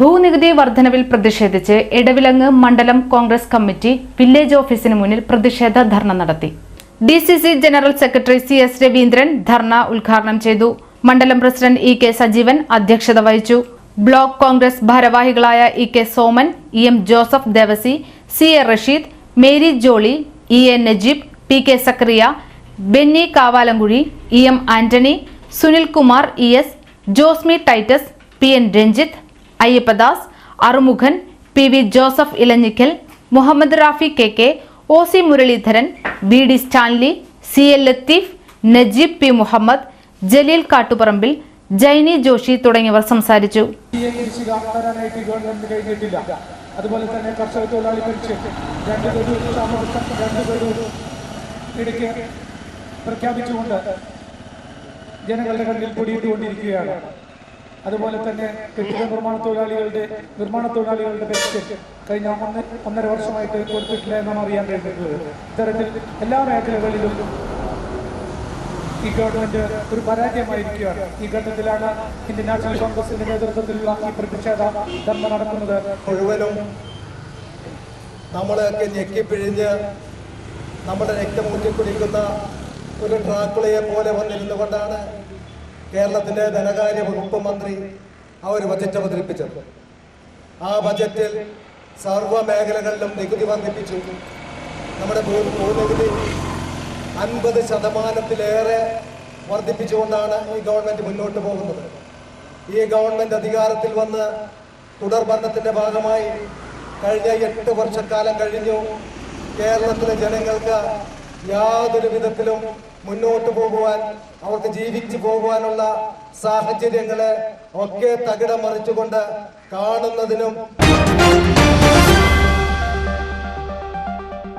ഭൂനികുതി വർധനവിൽ പ്രതിഷേധിച്ച് എടവിലങ്ങ് മണ്ഡലം കോൺഗ്രസ് കമ്മിറ്റി വില്ലേജ് ഓഫീസിന് മുന്നിൽ പ്രതിഷേധ ധർണ നടത്തി. D C C general secretary C S Raveendran dharna ഉദ്ഘാടനം ചെയ്തു. മണ്ഡലം പ്രസിഡന്റ് ഇ കെ സജീവൻ അധ്യക്ഷത വഹിച്ചു. ബ്ലോക്ക് കോൺഗ്രസ് ഭാരവാഹികളായ E K Soman E M Joseph Devasy C A Rasheed Mary Jolly E A Najeeb P K Zakariya Benny Kavalankuzhy E M Antony Sunilkumar E S Josmi Titus P N Ranjith Ayyappadas Arumughan P V Joseph Elanjikkal Muhammad Rafi K K O C Muraleedharan B D Stanley C L Latheef Najeeb P Muhammad Jaleel Kattuparambil Jaini Joshi തുടങ്ങിയവർ സംസാരിച്ചു. അതുപോലെ തന്നെ കർഷക തൊഴിലാളി pension രണ്ട് ഗഡു രണ്ട് ഗഡു ഇടയ്ക്ക് പ്രഖ്യാപിച്ചുകൊണ്ട് ജനങ്ങളുടെ കണ്ണിൽ പൊടിയിട്ടുകൊണ്ടിരിക്കുകയാണ്. അതുപോലെ തന്നെ കെട്ടിട നിർമ്മാണ തൊഴിലാളികളുടെ നിർമ്മാണ തൊഴിലാളികളുടെ പെൻഷൻ കഴിഞ്ഞ ഒന്ന് ഒന്നര വർഷമായിട്ട് കൊടുത്തിട്ടില്ല എന്നാണ് അറിയാൻ കഴിഞ്ഞിട്ടുള്ളത്. ഇത്തരത്തിൽ എല്ലാ മേഖലകളിലും ഈ ഗവൺമെന്റ് ഒരു പരാജയമായിരിക്കുകയാണ്. ഈ ഘട്ടത്തിലാണ് ഇന്ത്യൻ നാഷണൽ കോൺഗ്രസിന്റെ നേതൃത്വത്തിലുള്ള ഈ പ്രതിഷേധ ധർമ്മ നടക്കുന്നത്. മുഴുവനും നമ്മളെയൊക്കെ ഞെക്കിപ്പിഴിഞ്ഞ് നമ്മുടെ രക്തം ഊറ്റിക്കുടിക്കുന്ന ഒരു ഡ്രാക്കുളയെ പോലെ വന്നിരുന്നു കൊണ്ടാണ് കേരളത്തിന്റെ ധനകാര്യ വകുപ്പ് മന്ത്രി ആ ഒരു ബജറ്റ് അവതരിപ്പിച്ചത്. ആ ബജറ്റിൽ സർവ മേഖലകളിലും നികുതി വർദ്ധിപ്പിച്ചു. നമ്മുടെ ഭൂനികുതി അൻപത് ശതമാനത്തിലേറെ വർദ്ധിപ്പിച്ചുകൊണ്ടാണ് ഈ ഗവൺമെന്റ് മുന്നോട്ട് പോകുന്നത്. ഈ ഗവൺമെന്റ് അധികാരത്തിൽ വന്ന് തുടർ ഭരണത്തിന്റെ ഭാഗമായി കഴിഞ്ഞ എട്ട് വർഷക്കാലം കഴിഞ്ഞു കേരളത്തിലെ ജനങ്ങൾക്ക് യാതൊരു വിധത്തിലും മുന്നോട്ട് പോകുവാൻ അവർക്ക് ജീവിച്ചു പോകുവാനുള്ള സാഹചര്യങ്ങളെ ഒക്കെ തകിടം മറിച്ചുകൊണ്ട് കാണുന്നതിനും